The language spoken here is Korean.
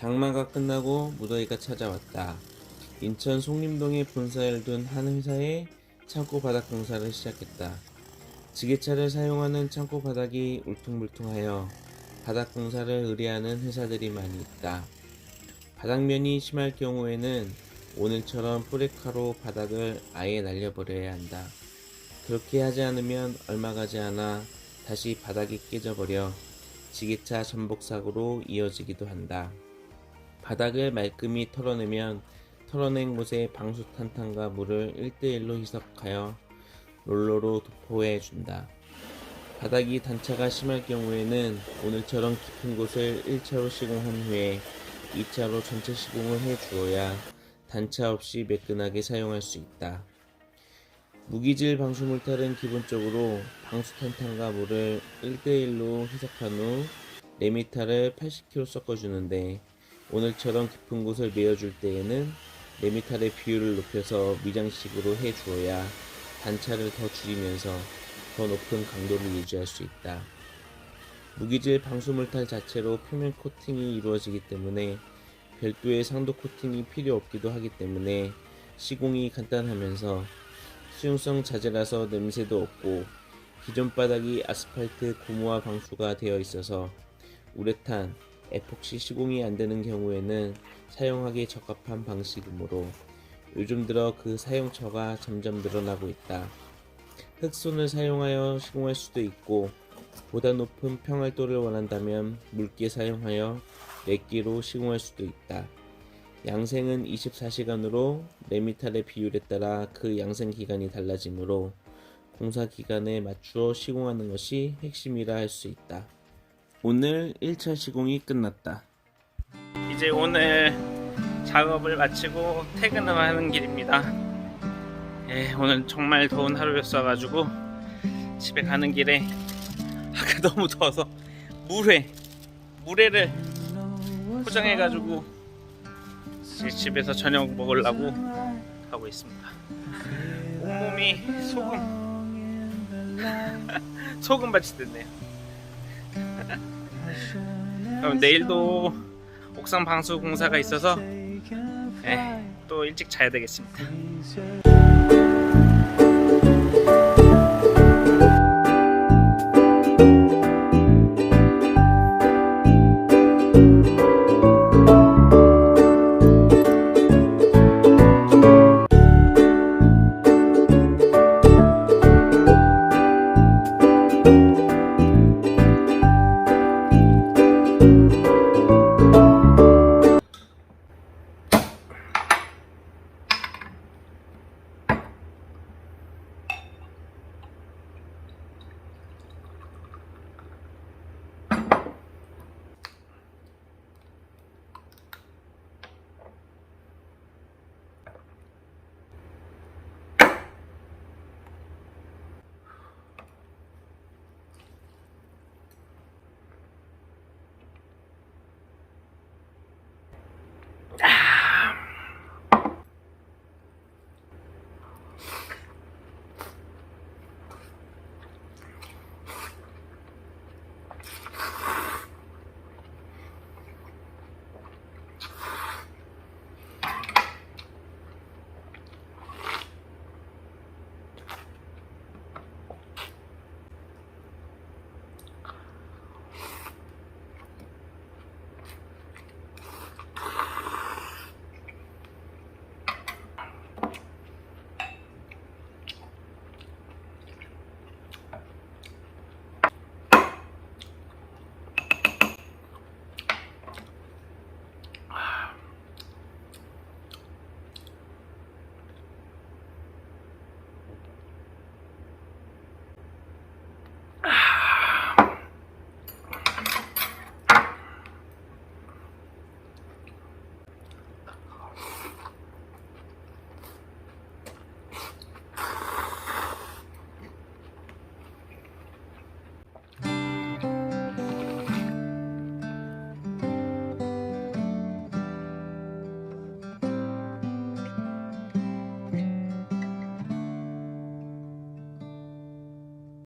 장마가 끝나고 무더위가 찾아왔다. 인천 송림동에 본사를 둔 한 회사에 창고 바닥 공사를 시작했다. 지게차를 사용하는 창고 바닥이 울퉁불퉁하여 바닥 공사를 의뢰하는 회사들이 많이 있다. 바닥면이 심할 경우에는 오늘처럼 뿌레카로 바닥을 아예 날려버려야 한다. 그렇게 하지 않으면 얼마 가지 않아 다시 바닥이 깨져버려 지게차 전복 사고로 이어지기도 한다. 바닥을 말끔히 털어내면 털어낸 곳에 방수탄탄과 물을 1대1로 희석하여 롤러로 도포해 준다. 바닥이 단차가 심할 경우에는 오늘처럼 깊은 곳을 1차로 시공한 후에 2차로 전체 시공을 해 주어야 단차 없이 매끈하게 사용할 수 있다. 무기질 방수 물탈은 기본적으로 방수탄탄과 물을 1대1로 희석한 후 레미탈을 80kg 섞어주는데 오늘처럼 깊은 곳을 메어줄 때에는 레미탈의 비율을 높여서 미장식으로 해 주어야 단차를 더 줄이면서 더 높은 강도를 유지할 수 있다. 무기질 방수물탈 자체로 표면 코팅이 이루어지기 때문에 별도의 상도 코팅이 필요 없기도 하기 때문에 시공이 간단하면서 수용성 자재라서 냄새도 없고 기존 바닥이 아스팔트 고무화 방수가 되어 있어서 우레탄, 에폭시 시공이 안 되는 경우에는 사용하기 적합한 방식이므로 요즘 들어 그 사용처가 점점 늘어나고 있다. 흑손을 사용하여 시공할 수도 있고 보다 높은 평활도를 원한다면 물기 사용하여 랩기로 시공할 수도 있다. 양생은 24시간으로 레미탈의 비율에 따라 그 양생 기간이 달라지므로 공사 기간에 맞추어 시공하는 것이 핵심이라 할 수 있다. 오늘 1차 시공이 끝났다. 이제 오늘 작업을 마치고 퇴근을 하는 길입니다. 예, 오늘 정말 더운 하루였어가지고 집에 가는 길에 아까 너무 더워서 물회 물회를 포장해가지고 집에서 저녁 먹으려고 가고 있습니다. 온몸이 소금 소금 같이 됐네요. 그럼 내일도 옥상 방수 공사가 있어서 예, 또 일찍 자야 되겠습니다.